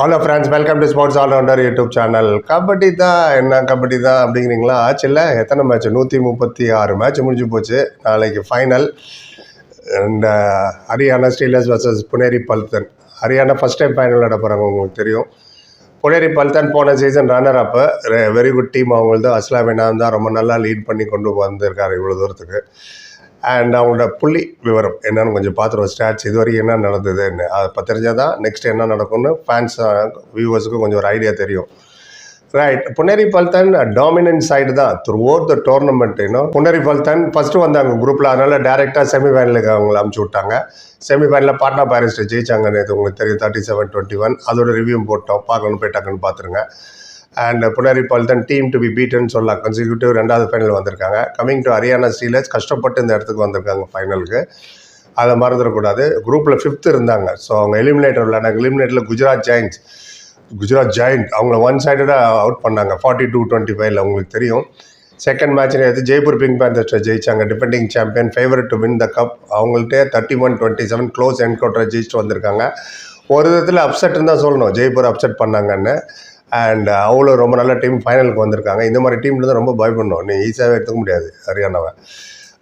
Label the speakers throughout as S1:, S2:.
S1: Hello friends welcome to sports allrounder YouTube channel kabaddi தான் என்ன கபடி தான் அப்படிங்கிறீங்களா? ஆச்சுல்ல எத்தனை மேட்ச் நூற்றி முப்பத்தி ஆறு மேட்ச் முடிஞ்சு போச்சு. நாளைக்கு final and uh, Haryana Steelers versus Puneri Paltan. Haryana first time final விளையாட போகிறாங்க உங்களுக்கு தெரியும். புனேரி பல்தன் போன season runner up very good team அவங்களது. அஸ்லாமினா தான் ரொம்ப நல்லா லீட் பண்ணி கொண்டு வந்திருக்காரு இவ்வளோ தூரத்துக்கு. அண்ட் அவங்களோட புள்ளி விவரம் என்னென்னு கொஞ்சம் பார்த்துருவோம் ஸ்டாட்ஸ் இது வரைக்கும் என்ன நடந்ததுன்னு. அதை இப்போ தெரிஞ்சால் தான் நெக்ஸ்ட் என்ன நடக்கும்னு ஃபேன்ஸ் வியூவர்ஸுக்கு கொஞ்சம் ஒரு ஐடியா தெரியும். Right Puneri Paltan dominant side தான். த்ரூ ஓவர் த டோர்னமெண்ட் இன்னும் புனேரி பல்தன் ஃபஸ்ட்டு வந்தாங்க குரூப்பில் அதனால் டேரெக்டாக செமிஃபைனலுக்கு அவங்கள அமுச்சு விட்டாங்க. செமிஃபைனலில் பாட்னா பாரிஸ்டர் ஜெயிச்சாங்க நேற்று உங்களுக்கு தெரியும். தேர்ட்டி செவன் டுவெண்ட்டி ஒன் அதோட ரிவ்யூ போட்டோம். பார்க்கணும் போய் டக்குன்னு பார்த்துருங்க. And Puneri Paltan team to be beaten சொல்லலாம் கன்சிக்யூட்டிவ் ரெண்டாவது ஃபைனல் வந்திருக்காங்க. கமிங் டு ஹரியானா ஸ்டீலர்ஸ் கஷ்டப்பட்டு இந்த இடத்துக்கு வந்திருக்காங்க ஃபைனலுக்கு அதை மறந்துடக்கூடாது. குரூப்பில் ஃபிஃப்த் இருந்தாங்க. ஸோ அவங்க எலிமினேட்டர் விளையாண்டாங்க எலிமினேட்டரில் குஜராத் ஜெயின்ஸ் குஜராத் ஜாயின்ட் அவங்கள ஒன் சைடடாக அவுட் பண்ணாங்க. ஃபார்ட்டி டூ டுவெண்ட்டி ஃபைவ்ல உங்களுக்கு தெரியும். செகண்ட் மேட்ச் எடுத்து ஜெய்ப்பூர் பிங்க் பேந்தர்ஸ்ட்டை ஜெயிச்சாங்க defending champion favourite to win the cup அவங்கள்ட்ட thirty one twenty seven close என்கவுண்டரை ஜெயிச்சுட்டு வந்திருக்காங்க. ஒரு விதத்தில் அப்செட்னு தான் சொல்லணும். ஜெய்ப்பூர் அப்செட் பண்ணாங்கன்னு. அண்ட் uh, அவ்வளோ ரொம்ப நல்ல டீம் ஃபைனலுக்கு வந்திருக்காங்க. இந்த மாதிரி டீமில் தான் ரொம்ப பயப்படணும் நீ ஈஸியாகவே எடுத்துக்க முடியாது ஹரியானாவை.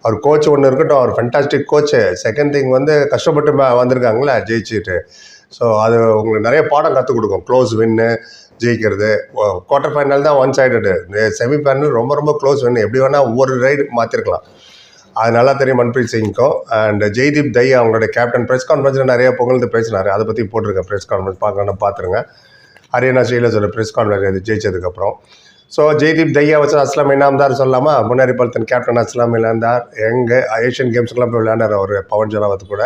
S1: அவர் கோச் ஒன்று இருக்கட்டும் அவர் ஃபென்டாஸ்டிக் கோச்சு செகண்ட் திங் வந்து கஷ்டப்பட்டு வந்திருக்காங்களே ஜெயிச்சுட்டு. ஸோ அது உங்களுக்கு நிறைய பாடம் கற்றுக் கொடுக்கும். க்ளோஸ் வின்னு ஜெயிக்கிறது. குவார்ட்டர் ஃபைனல் தான் ஒன் சைடடு செமி ஃபைனல் ரொம்ப ரொம்ப க்ளோஸ் வின்னு எப்படி வேணால் ஒவ்வொரு ரைடு மாற்றிருக்கலாம் அது நல்லா தெரியும் மன்பிரீத் சிங்க்கும் அண்ட் ஜெய்தீப் தை அவங்களோட கேப்டன் ப்ரெஸ் கான்ஃபரன்ஸில் நிறைய புகழ்ந்து பேசினார். அதை பற்றி போட்டிருக்கேன் ப்ரெஸ் கான்ஃபரன்ஸ் பார்க்கணும் பார்த்துருங்க. ஹரியானா ஸ்ரீலஸோட ப்ரெஸ் கான்ஃபரன்ஸ் ஜெயிச்சதுக்கப்புறம் ஸோ ஜெய்தீப் தையா வச்சு அஸ்லாம் இனாம்தார் சொல்லாமா? முன்னாடி பலத்தன் கேப்டன் அஸ்லாம் இனாம்தார் எங்கே ஏஷியன் கேம்ஸ்க்குலாம் போய் விளையாண்டார் அவர் பவன் ஜலாவத் கூட.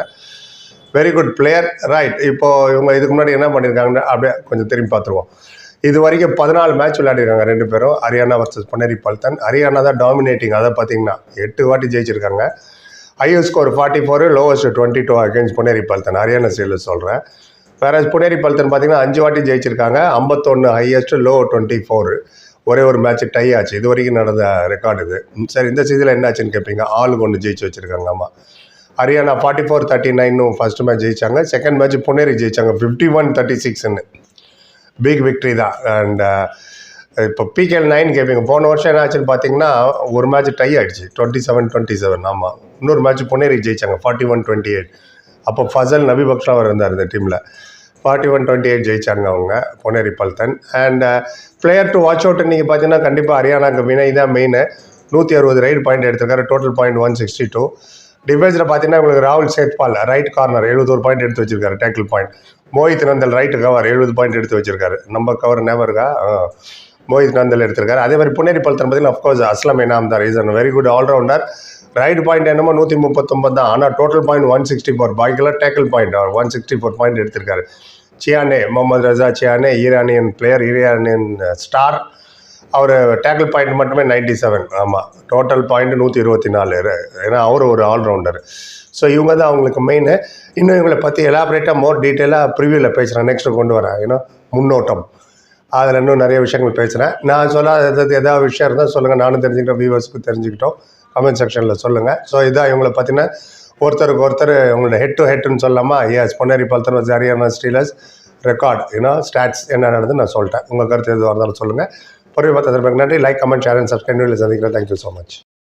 S1: வெரி குட் பிளேயர் ரைட் இப்போது இவங்க இதுக்கு முன்னாடி என்ன பண்ணியிருக்காங்கன்னு அப்படியே கொஞ்சம் திரும்பி பார்த்துருவோம். இது வரைக்கும் பதினாலு மேட்ச் விளையாடிருக்காங்க ரெண்டு பேரும். ஹரியானா வர்சஸ் பொன்னேரி பல்தன் ஹரியானா தான் டாமினேட்டிங் அதை பார்த்தீங்கன்னா எட்டு வாட்டி ஜெயிச்சிருக்காங்க. Highest score forty four lowest twenty two against Puneri Paltan Haryana சைடில் சொல்கிறேன் வேற புனேரி பல்தன் பார்த்தீங்கன்னா அஞ்சு வாட்டி ஜெயிச்சிருக்காங்க. ஐம்பத்தொன்று ஹையஸ்ட் லோ டுவெண்ட்டி ஃபோர் ஒரே ஒரு மேட்ச் டை ஆச்சு. இது வரைக்கும் நடந்த ரெக்கார்டு இது. சரி இந்த சீசனில் என்ன ஆச்சுன்னு கேட்பீங்க ஆளுக்கு ஒன்று ஜெயிச்சு வச்சுருக்காங்க. ஆமாம் ஹரியானா ஃபார்ட்டி ஃபோர் தேர்ட்டி நைனும் ஃபஸ்ட் மேட்ச் ஜெயிச்சாங்க. செகண்ட் மேட்ச் புனேரி ஜெயிச்சாங்க. ஃபிஃப்டி ஒன் தேர்ட்டி சிக்ஸ்னு பிக் விக்ட்ரி தான் அண்ட் இப்போ பிகேஎல் நைன் கேட்பீங்க போன வருஷம் என்ன ஆச்சுன்னு பார்த்தீங்கன்னா ஒரு மேட்ச் டை ஆயிடுச்சு. டுவெண்ட்டி செவன் டுவெண்ட்டி செவன் ஆமாம் இன்னொரு மேட்ச் புனேரி ஜெயிச்சாங்க. ஃபார்ட்டி ஒன் டுவெண்ட்டி எயிட் அப்போ ஃபசல் நபி பக்ஷா அவர் இருந்தார் இந்த டீமில் ஃபார்ட்டி ஒன் டுவெண்ட்டி எயிட் ஜெயிச்சாங்க அவங்க Puneri Paltan and player to watch out நீங்கள் பார்த்தீங்கன்னா கண்டிப்பாக ஹரியானாக்கு வினய் தான் மெயின் நூற்றி அறுபது ரைடு பாயிண்ட் எடுத்திருக்காரு total point one sixty two டிஃபென்ஸில் பார்த்தீங்கன்னா உங்களுக்கு ராகுல் சேத்பால் ரைட் கார்னர் எழுபத்தோரு பாயிண்ட் எடுத்து வச்சிருக்காரு tackle point Mohit Nandal right cover எழுபது பாயிண்ட் எடுத்து வச்சிருக்காரு. நம்ம கவர் நேவர் இருக்கா? மோஹித் நந்தல் எடுத்திருக்காரு. அதே மாதிரி புனேரி பல்தன் பார்த்தீங்கன்னா அஃப்கோர்ஸ் அஸ்லாம் இனாம் தான் is very good allrounder raid point என்னமோ நூற்றி முப்பத்தொம்பது தான். ஆனால் total point one sixty four பாக்கிலாம் tackle point அவர் ஒன் சிக்ஸ்டி ஃபோர் பாயிண்ட் எடுத்திருக்காரு. Chiyaneh Mohammad Reza Chiyaneh Iranian player Iranian star அவர் டேக்கிள் பாயிண்ட் மட்டுமே நைன்டி செவன் ஆமாம் டோட்டல் பாயிண்ட் நூற்றி இருபத்தி நாலு ஏன்னா அவர் ஒரு ஆல்ரவுண்டர் ஸோ இவங்க தான் அவங்களுக்கு மெயின் இன்னும் இவங்களை பற்றி எலாபரேட்டாக மோர் டீட்டெயிலாக ப்ரிவியூவில் பேசுகிறேன் நெக்ஸ்ட்டு கொண்டு வரேன். ஏன்னா முன்னோட்டம். அதில் இன்னும் நிறைய விஷயங்கள் பேசுகிறேன் நான் சொல்லாதது எதாவது விஷயம் இருந்தால் சொல்லுங்கள் நானும் தெரிஞ்சுக்கிட்டோம் வியூவர்ஸ்க்கு தெரிஞ்சுக்கிட்டோம். கமெண்ட் செக்ஷனில் சொல்லுங்கள் ஸோ இதான் இவங்களை பார்த்தீங்கன்னா ஒருத்தருக்கு ஒருத்தர் உங்களோட ஹெட் டு ஹெட்னு சொல்லாமா yes Puneri Paltan Haryana Steelers record ஏன்னா ஸ்டாட்ஸ் என்ன நடந்து நான் சொல்லிட்டேன். உங்கள் கருத்து எதுவாக இருந்தாலும் சொல்லுங்கள் பொறுமை பார்த்து நன்றி. Like comment share and subscribe சந்திக்கிறேன். Thank you so much